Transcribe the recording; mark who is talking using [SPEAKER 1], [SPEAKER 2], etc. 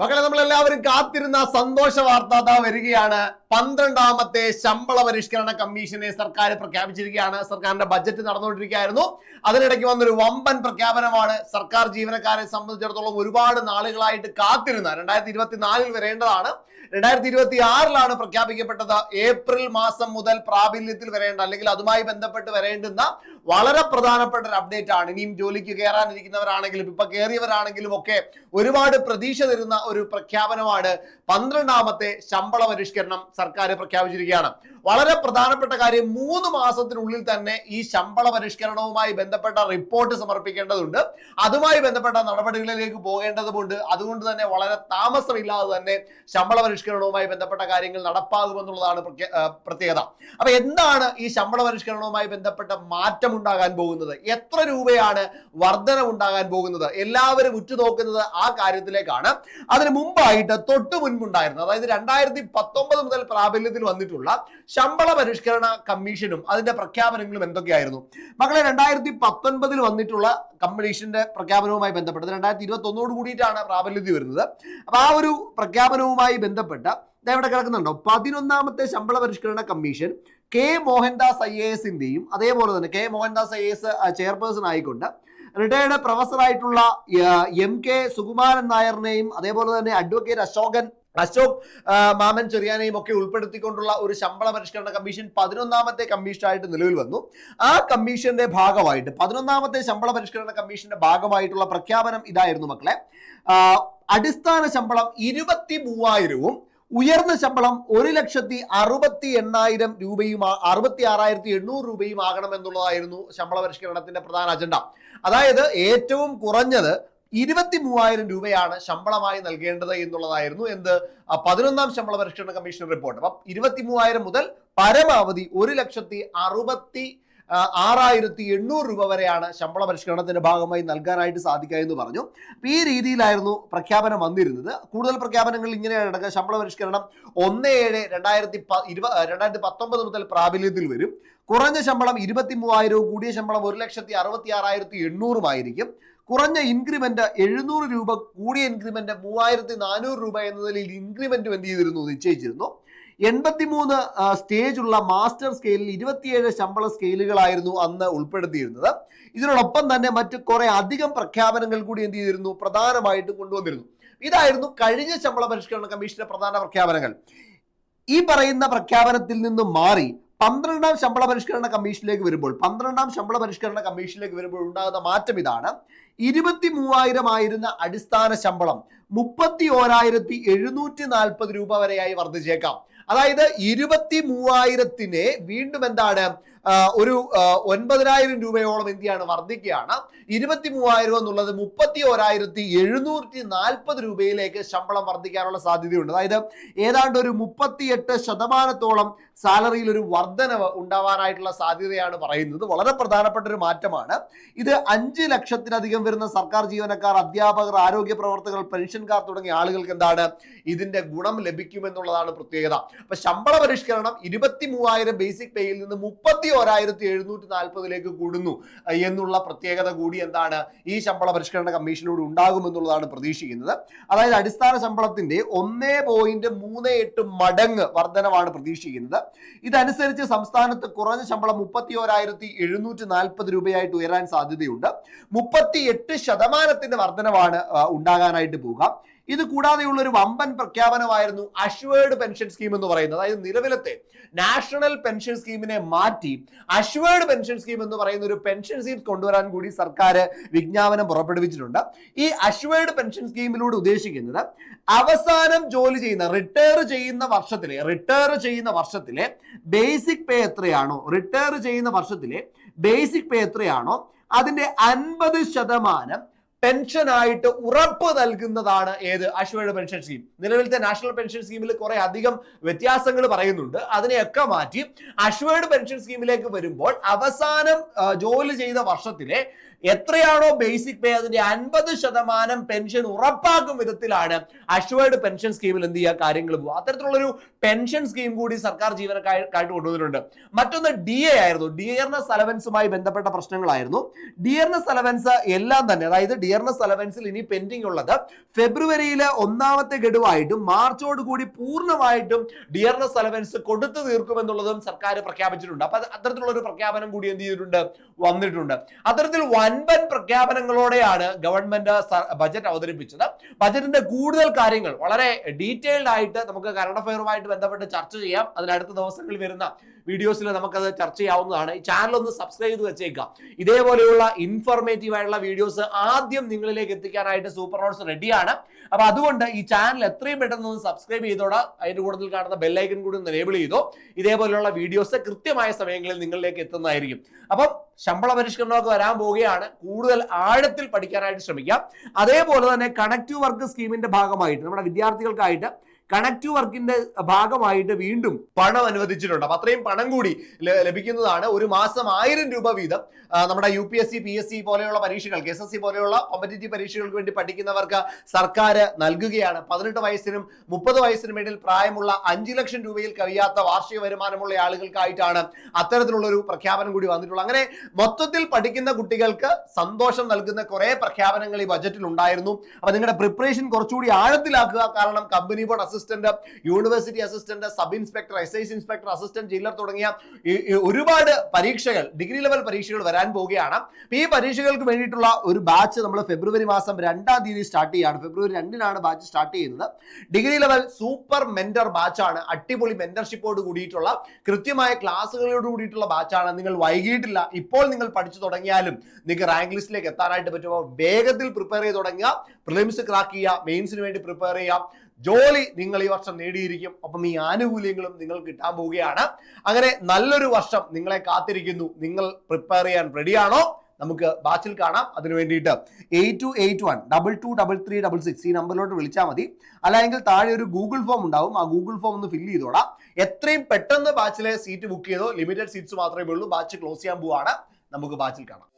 [SPEAKER 1] മക്കളെ നമ്മൾ എല്ലാവരും കാത്തിരുന്ന സന്തോഷ വാർത്ത വരികയാണ്. പന്ത്രണ്ടാമത്തെ ശമ്പള പരിഷ്കരണ കമ്മീഷനെ സർക്കാർ പ്രഖ്യാപിച്ചിരിക്കുകയാണ്. സർക്കാരിന്റെ ബജറ്റ് നടന്നുകൊണ്ടിരിക്കുകയായിരുന്നു. അതിനിടയ്ക്ക് വന്നൊരു വമ്പൻ പ്രഖ്യാപനമാണ്. സർക്കാർ ജീവനക്കാരെ സംബന്ധിച്ചിടത്തോളം ഒരുപാട് നാളുകളായിട്ട് കാത്തിരുന്ന രണ്ടായിരത്തി ഇരുപത്തിനാലിൽ വരേണ്ടതാണ്. രണ്ടായിരത്തി ഇരുപത്തി ആറിലാണ് പ്രഖ്യാപിക്കപ്പെട്ടത്. ഏപ്രിൽ മാസം മുതൽ പ്രാബല്യത്തിൽ വരേണ്ട അല്ലെങ്കിൽ അതുമായി ബന്ധപ്പെട്ട് വരേണ്ടുന്ന വളരെ പ്രധാനപ്പെട്ട ഒരു അപ്ഡേറ്റ് ആണ്. ഇനിയും ജോലിക്ക് കയറാനിരിക്കുന്നവരാണെങ്കിലും ഇപ്പൊ കയറിയവരാണെങ്കിലും ഒക്കെ ഒരുപാട് പ്രതീക്ഷ തരുന്ന ഒരു പ്രഖ്യാപനമാണ് പന്ത്രണ്ടാമത്തെ ശമ്പള പരിഷ്കരണം സർക്കാർ പ്രഖ്യാപിച്ചിരിക്കുകയാണ്. വളരെ പ്രധാനപ്പെട്ട കാര്യം മൂന്ന് മാസത്തിനുള്ളിൽ തന്നെ ഈ ശമ്പള പരിഷ്കരണവുമായി ബന്ധപ്പെട്ട റിപ്പോർട്ട് സമർപ്പിക്കേണ്ടതുണ്ട്. അതുമായി ബന്ധപ്പെട്ട നടപടികളിലേക്ക് പോകേണ്ടതുമുണ്ട്. അതുകൊണ്ട് തന്നെ വളരെ താമസമില്ലാതെ തന്നെ ശമ്പള പരിഷ്കരണവുമായി ബന്ധപ്പെട്ട കാര്യങ്ങൾ നടപ്പാകുമെന്നുള്ളതാണ് പ്രത്യേകത. അപ്പൊ എന്താണ് ഈ ശമ്പള പരിഷ്കരണവുമായി ബന്ധപ്പെട്ട മാറ്റം ഉണ്ടാകാൻ പോകുന്നത്? എത്ര രൂപയാണ് വർധന ഉണ്ടാകാൻ പോകുന്നത്? എല്ലാവരും ഉറ്റുനോക്കുന്നത് ആ കാര്യത്തിലേക്കാണ്. അതിന് മുമ്പായിട്ട് തൊട്ടു മുൻപുണ്ടായിരുന്നത് അതായത് രണ്ടായിരത്തി പത്തൊമ്പത് മുതൽ പ്രാബല്യത്തിൽ വന്നിട്ടുള്ള ശമ്പള പരിഷ്കരണ കമ്മീഷനും അതിന്റെ പ്രഖ്യാപനങ്ങളും എന്തൊക്കെയായിരുന്നു? മക്കളെ രണ്ടായിരത്തി പത്തൊൻപതിൽ വന്നിട്ടുള്ള കമ്മീഷന്റെ പ്രഖ്യാപനവുമായി ബന്ധപ്പെട്ടത് രണ്ടായിരത്തി ഇരുപത്തി ഒന്നോട് കൂടിയിട്ടാണ് പ്രാബല്യത്തിൽ വരുന്നത്. അപ്പൊ ആ ഒരു പ്രഖ്യാപനവുമായി ബന്ധപ്പെട്ട ഇവിടെ കിടക്കുന്നുണ്ടോ? പതിനൊന്നാമത്തെ ശമ്പള പരിഷ്കരണ commission K Mohandas I A എസിന്റെയും അതേപോലെ തന്നെ K Mohandas I S chairperson ആയിക്കൊണ്ട് റിട്ടയർഡ് പ്രൊഫസർ ആയിട്ടുള്ള എം കെ സുകുമാരൻ നായറിനെയും അതേപോലെ തന്നെ അഡ്വക്കേറ്റ് അശോകൻ അശോക് മാമൻ ചെറിയാനെയും ഒക്കെ ഉൾപ്പെടുത്തിക്കൊണ്ടുള്ള ഒരു ശമ്പള പരിഷ്കരണ കമ്മീഷൻ പതിനൊന്നാമത്തെ കമ്മീഷനായിട്ട് നിലവിൽ വന്നു. ആ കമ്മീഷന്റെ ഭാഗമായിട്ട് പതിനൊന്നാമത്തെ ശമ്പള പരിഷ്കരണ കമ്മീഷന്റെ ഭാഗമായിട്ടുള്ള പ്രഖ്യാപനം ഇതായിരുന്നു മക്കളെ. അടിസ്ഥാന ശമ്പളം ഇരുപത്തി മൂവായിരവും ഉയർന്ന ശമ്പളം ഒരു ലക്ഷത്തി അറുപത്തി എണ്ണായിരം രൂപയും അറുപത്തി ആറായിരത്തി എണ്ണൂറ് രൂപയും ആകണം എന്നുള്ളതായിരുന്നു ശമ്പള പരിഷ്കരണത്തിന്റെ പ്രധാന അജണ്ട. അതായത് ഏറ്റവും കുറഞ്ഞത് ഇരുപത്തി മൂവായിരം രൂപയാണ് ശമ്പളമായി നൽകേണ്ടത് എന്നുള്ളതായിരുന്നു എന്ത്? പതിനൊന്നാം ശമ്പള പരിഷ്കരണ കമ്മീഷൻ റിപ്പോർട്ട്. അപ്പം ഇരുപത്തി മൂവായിരം മുതൽ പരമാവധി ഒരു ലക്ഷത്തി അറുപത്തി ആറായിരത്തി എണ്ണൂറ് രൂപ വരെയാണ് ശമ്പള പരിഷ്കരണത്തിന്റെ ഭാഗമായി നൽകാനായിട്ട് സാധിക്കുക എന്ന് പറഞ്ഞു. ഈ രീതിയിലായിരുന്നു പ്രഖ്യാപനം വന്നിരുന്നത്. കൂടുതൽ പ്രഖ്യാപനങ്ങൾ ഇങ്ങനെയാണ് നടക്കുക. ശമ്പള പരിഷ്കരണം ഒന്ന് ഏഴ് രണ്ടായിരത്തി ഇരുപ രണ്ടായിരത്തി പത്തൊമ്പത് മുതൽ പ്രാബല്യത്തിൽ വരും. കുറഞ്ഞ ശമ്പളം ഇരുപത്തി മൂവായിരവും കൂടിയ ശമ്പളം ഒരു ലക്ഷത്തി അറുപത്തി ആറായിരത്തി എണ്ണൂറുമായിരിക്കും കുറഞ്ഞ ഇൻക്രിമെന്റ് എഴുന്നൂറ് രൂപ കൂടിയ ഇൻക്രിമെന്റ് മൂവായിരത്തി നാനൂറ് രൂപ എന്ന നിലയിൽ ഇൻക്രിമെന്റും എന്ത് ചെയ്തിരുന്നു? നിശ്ചയിച്ചിരുന്നു. എൺപത്തിമൂന്ന് സ്റ്റേജ് ഉള്ള മാസ്റ്റർ സ്കെയിലിൽ ഇരുപത്തിയേഴ് ശമ്പള സ്കെയിലുകളായിരുന്നു അന്ന് ഉൾപ്പെടുത്തിയിരുന്നത്. ഇതിനോടൊപ്പം തന്നെ മറ്റ് കുറെ അധികം പ്രഖ്യാപനങ്ങൾ കൂടി എന്ത് ചെയ്തിരുന്നു? പ്രധാനമായിട്ടും കൊണ്ടുവന്നിരുന്നു. ഇതായിരുന്നു കഴിഞ്ഞ ശമ്പള പരിഷ്കരണ കമ്മീഷന്റെ പ്രധാന പ്രഖ്യാപനങ്ങൾ. ഈ പറയുന്ന പ്രഖ്യാപനത്തിൽ നിന്നും മാറി പന്ത്രണ്ടാം ശമ്പള പരിഷ്കരണ കമ്മീഷനിലേക്ക് വരുമ്പോൾ പന്ത്രണ്ടാം ശമ്പള പരിഷ്കരണ കമ്മീഷനിലേക്ക് വരുമ്പോൾ ഉണ്ടാകുന്ന മാറ്റം ഇതാണ്. ഇരുപത്തി മൂവായിരം ആയിരുന്ന അടിസ്ഥാന ശമ്പളം മുപ്പത്തി ഓരായിരത്തി എഴുന്നൂറ്റി നാൽപ്പത് രൂപ വരെയായി വർദ്ധിച്ചേക്കാം. അതായത് ഇരുപത്തി മൂവായിരത്തിനെ വീണ്ടും എന്താണ് ഒരു ഒൻപതിനായിരം രൂപയോളം എന്ത് ചെയ്യാണ് വർദ്ധിക്കുകയാണ്. ഇരുപത്തി മൂവായിരം എന്നുള്ളത് മുപ്പത്തി ഓരായിരത്തി എഴുന്നൂറ്റി നാൽപ്പത് രൂപയിലേക്ക് ശമ്പളം വർദ്ധിക്കാനുള്ള സാധ്യതയുണ്ട്. അതായത് ഏതാണ്ട് ഒരു മുപ്പത്തിയെട്ട് ശതമാനത്തോളം സാലറിയിൽ ഒരു വർധനവ് ഉണ്ടാവാനായിട്ടുള്ള സാധ്യതയാണ് പറയുന്നത്. വളരെ പ്രധാനപ്പെട്ട ഒരു മാറ്റമാണ്. ഇത് അഞ്ച് ലക്ഷത്തിലധികം വരുന്ന സർക്കാർ ജീവനക്കാർ അധ്യാപകർ ആരോഗ്യ പ്രവർത്തകർ പെൻഷൻകാർ തുടങ്ങിയ ആളുകൾക്ക് എന്താണ് ഇതിന്റെ ഗുണം ലഭിക്കുമെന്നുള്ളതാണ് പ്രത്യേകത. അപ്പൊ ശമ്പള പരിഷ്കരണം ഇരുപത്തി മൂവായിരം ബേസിക് പേയിൽ നിന്ന് മുപ്പത്തി ഓരായിരത്തി എഴുന്നൂറ്റി നാൽപ്പതിലേക്ക് കൂടുന്നു എന്നുള്ള പ്രത്യേകത കൂടി എന്താണ് ഈ ശമ്പള പരിഷ്കരണ കമ്മീഷനിലൂടെ ഉണ്ടാകുമെന്നുള്ളതാണ് പ്രതീക്ഷിക്കുന്നത്. അതായത് അടിസ്ഥാന ശമ്പളത്തിന്റെ ഒന്നേ പോയിന്റ് മൂന്ന് എട്ട് മടങ്ങ് വർധനമാണ് പ്രതീക്ഷിക്കുന്നത്. ഇതനുസരിച്ച് സംസ്ഥാനത്ത് കുറഞ്ഞ ശമ്പളം മുപ്പത്തി ഓരായിരത്തി എഴുന്നൂറ്റി നാൽപ്പത് രൂപയായിട്ട് ഉയരാൻ സാധ്യതയുണ്ട്. മുപ്പത്തി എട്ട് ശതമാനത്തിന്റെ വർധനമാണ് ഉണ്ടാകാനായിട്ട് പോവുക ഇത് കൂടാതെയുള്ള ഒരു വമ്പൻ പ്രഖ്യാപനമായിരുന്നു അഷ്വേർഡ് പെൻഷൻ സ്കീം എന്ന് പറയുന്നത്. അതായത് നിലവിലത്തെ നാഷണൽ പെൻഷൻ സ്കീമിനെ മാറ്റി അഷ്വേർഡ് പെൻഷൻ സ്കീം എന്ന് പറയുന്ന ഒരു പെൻഷൻ സ്കീം കൊണ്ടുവരാൻ കൂടി സർക്കാർ വിജ്ഞാപനം പുറപ്പെടുവിച്ചിട്ടുണ്ട്. ഈ അഷ്വേർഡ് പെൻഷൻ സ്കീമിലൂടെ ഉദ്ദേശിക്കുന്നത് അവസാനം ജോലി ചെയ്യുന്ന റിട്ടയർ ചെയ്യുന്ന വർഷത്തിലെ റിട്ടയർ ചെയ്യുന്ന വർഷത്തിലെ ബേസിക് പേ എത്രയാണോ റിട്ടയർ ചെയ്യുന്ന വർഷത്തിലെ ബേസിക് പേ എത്രയാണോ അതിന്റെ അൻപത് ശതമാനം പെൻഷനായിട്ട് ഉറപ്പ് നൽകുന്നതാണ് ഏത്? അശ്വയുടെ പെൻഷൻ സ്കീം. നിലവിലത്തെ നാഷണൽ പെൻഷൻ സ്കീമിൽ കുറെ അധികം വ്യത്യാസങ്ങൾ പറയുന്നുണ്ട്. അതിനെയൊക്കെ മാറ്റി അശ്വയുടെ പെൻഷൻ സ്കീമിലേക്ക് വരുമ്പോൾ അവസാനം ജോലി ചെയ്ത വർഷത്തിലെ എത്രയാണോ ബേസിക് പേ അതിന്റെ അൻപത് ശതമാനം പെൻഷൻ ഉറപ്പാക്കും വിധത്തിലാണ് അഷ്വേർഡ് പെൻഷൻ സ്കീമിൽ എന്ത് ചെയ്യുക? കാര്യങ്ങൾ പോകും അത്തരത്തിലുള്ളൊരു പെൻഷൻ സ്കീം കൂടി സർക്കാർ ജീവനക്കാർക്കായിട്ട് കൊണ്ടുവന്നിട്ടുണ്ട്. മറ്റൊന്ന് ഡി എ ആയിരുന്നു. ഡിയർനെസ് അലവൻസുമായി ബന്ധപ്പെട്ട പ്രശ്നങ്ങളായിരുന്നു. ഡിയർനെസ് അലവൻസ് എല്ലാം തന്നെ അതായത് ഡിയർനെസ് അലവൻസിൽ ഇനി പെൻഡിങ് ഉള്ളത്. ഫെബ്രുവരിയിലെ ഒന്നാമത്തെ ഗഡുവായിട്ടും മാർച്ചോട് കൂടി പൂർണമായിട്ടും ഡിയർനസ് അലവൻസ് കൊടുത്തു തീർക്കുമെന്നുള്ളതും സർക്കാർ പ്രഖ്യാപിച്ചിട്ടുണ്ട്. അപ്പൊ അത് അത്തരത്തിലുള്ള ഒരു പ്രഖ്യാപനം കൂടി എന്ത് ചെയ്തിട്ടുണ്ട്? വന്നിട്ടുണ്ട്. അത്തരത്തിൽ വൻപൻ പ്രഖ്യാപനങ്ങളോടെയാണ് ഗവൺമെന്റ് ബജറ്റ് അവതരിപ്പിച്ചത്. ബജറ്റിന്റെ കൂടുതൽ കാര്യങ്ങൾ വളരെ ഡീറ്റെയിൽഡ് ആയിട്ട് നമുക്ക് കറണ്ട് അഫയറുമായിട്ട് ബന്ധപ്പെട്ട് ചർച്ച ചെയ്യാം. അതിനടുത്ത ദിവസങ്ങളിൽ വരുന്ന വീഡിയോസിൽ നമുക്കത് ചർച്ച ചെയ്യാവുന്നതാണ് ഈ ചാനൽ ഒന്ന് സബ്സ്ക്രൈബ് ചെയ്ത് വെച്ചേക്കാം ഇതേപോലെയുള്ള ഇൻഫോർമേറ്റീവ് ആയിട്ടുള്ള വീഡിയോസ് ആദ്യം നിങ്ങളിലേക്ക് എത്തിക്കാനായിട്ട് സൂപ്പർ നോട്ട്സ് റെഡിയാണ് അപ്പൊ അതുകൊണ്ട് ഈ ചാനൽ എത്രയും പെട്ടെന്ന് ഒന്ന് സബ്സ്ക്രൈബ് ചെയ്തോടാ. അതിന്റെ കൂടുതൽ കാണുന്ന ബെല്ലൈക്കൻ കൂടി ഒന്ന് എനേബിൾ ചെയ്തോ. ഇതേപോലെയുള്ള വീഡിയോസ് കൃത്യമായ സമയങ്ങളിൽ നിങ്ങളിലേക്ക് എത്തുന്നതായിരിക്കും. അപ്പം ശമ്പള പരിഷ്കരണമൊക്കെ വരാൻ പോവുകയാണ്. കൂടുതൽ ആഴത്തിൽ പഠിക്കാനായിട്ട് ശ്രമിക്കാം. അതേപോലെ തന്നെ കണക്റ്റീവ് വർക്ക് സ്കീമിന്റെ ഭാഗമായിട്ട് നമ്മുടെ വിദ്യാർത്ഥികൾക്കായിട്ട് കണക്റ്റീവ് വർക്കിന്റെ ഭാഗമായിട്ട് വീണ്ടും പണം അനുവദിച്ചിട്ടുണ്ട്. അപ്പൊ അത്രയും പണം കൂടി ലഭിക്കുന്നതാണ്. ഒരു മാസം ആയിരം രൂപ വീതം. നമ്മുടെ U P S C P S C പോലെയുള്ള പരീക്ഷകൾക്ക് എസ് എസ് സി പോലെയുള്ള കോമ്പറ്റേറ്റീവ് പരീക്ഷകൾക്ക് വേണ്ടി പഠിക്കുന്നവർക്ക് സർക്കാർ നൽകുകയാണ്. പതിനെട്ട് വയസ്സിനും മുപ്പത് വയസ്സിനും ഇടയിൽ പ്രായമുള്ള അഞ്ചു ലക്ഷം രൂപയിൽ കഴിയാത്ത വാർഷിക വരുമാനമുള്ള ആളുകൾക്കായിട്ടാണ് അത്തരത്തിലുള്ള ഒരു പ്രഖ്യാപനം കൂടി വന്നിട്ടുള്ളത്. അങ്ങനെ മൊത്തത്തിൽ പഠിക്കുന്ന കുട്ടികൾക്ക് സന്തോഷം നൽകുന്ന കുറെ പ്രഖ്യാപനങ്ങൾ ഈ ബജറ്റിൽ ഉണ്ടായിരുന്നു. അപ്പൊ നിങ്ങളുടെ പ്രിപ്പറേഷൻ കുറച്ചുകൂടി ആഴത്തിലാക്കുക. കാരണം company board assistant university assistant sub inspector excise inspector assistant jailer തുടങ്ങിയ ഒരുപാട് പരീക്ഷകൾ ഡിഗ്രി ലെവൽ പരീക്ഷകൾ വരാൻ പോവുകയാണ്. ഈ പരീക്ഷകൾക്ക് വേണ്ടിയിട്ടുള്ള ഒരു ബാച്ച് നമ്മൾ ഫെബ്രുവരി മാസം രണ്ടാം തീയതി സ്റ്റാർട്ട് ചെയ്യുകയാണ് ഫെബ്രുവരി രണ്ടിനാണ് ബാച്ച് സ്റ്റാർട്ട് ചെയ്യുന്നത്. ഡിഗ്രി ലെവൽ സൂപ്പർ മെന്റർ ബാച്ചാണ് അടിപൊളി മെന്റർഷിപ്പോട് കൂടിയിട്ടുള്ള കൃത്യമായ ക്ലാസ്സുകളോട് കൂടിയിട്ടുള്ള ബാച്ചാണ് നിങ്ങൾ വൈകിട്ടില്ല ഇപ്പോൾ നിങ്ങൾ പഠിച്ചു തുടങ്ങിയാലും നിങ്ങൾക്ക് റാങ്ക് ലിസ്റ്റിലേക്ക് എത്താനായിട്ട് പറ്റുമോ വേഗത്തിൽ പ്രിപ്പയർ ചെയ്ത് തുടങ്ങുക. പ്രിലിംസ് ക്രാക്ക് ചെയ്യുക. മെയിൻസിന് വേണ്ടി പ്രിപ്പയർ ചെയ്യുക. ജോലി നിങ്ങൾ ഈ വർഷം നേടിയിരിക്കും. അപ്പം ഈ ആനുകൂല്യങ്ങളും നിങ്ങൾ കിട്ടാൻ പോവുകയാണ്. അങ്ങനെ നല്ലൊരു വർഷം നിങ്ങളെ കാത്തിരിക്കുന്നു. നിങ്ങൾ പ്രിപ്പയർ ചെയ്യാൻ റെഡിയാണോ നമുക്ക് ബാച്ചിൽ കാണാം. അതിനു വേണ്ടിയിട്ട് eight two eight one double two double three double six ഈ നമ്പറിലോട്ട് വിളിച്ചാൽ മതി. അല്ലെങ്കിൽ താഴെ ഒരു ഗൂഗിൾ ഫോം ഉണ്ടാവും. ആ ഗൂഗിൾ ഫോം ഒന്ന് ഫില്ല് ചെയ്തോളാം. എത്രയും പെട്ടെന്ന് ബാച്ചിലെ സീറ്റ് ബുക്ക് ചെയ്തോ ലിമിറ്റഡ് സീറ്റ്സ് മാത്രമേ ഉള്ളൂ. ബാച്ച് ക്ലോസ് ചെയ്യാൻ പോവാണ് നമുക്ക് ബാച്ചിൽ കാണാം.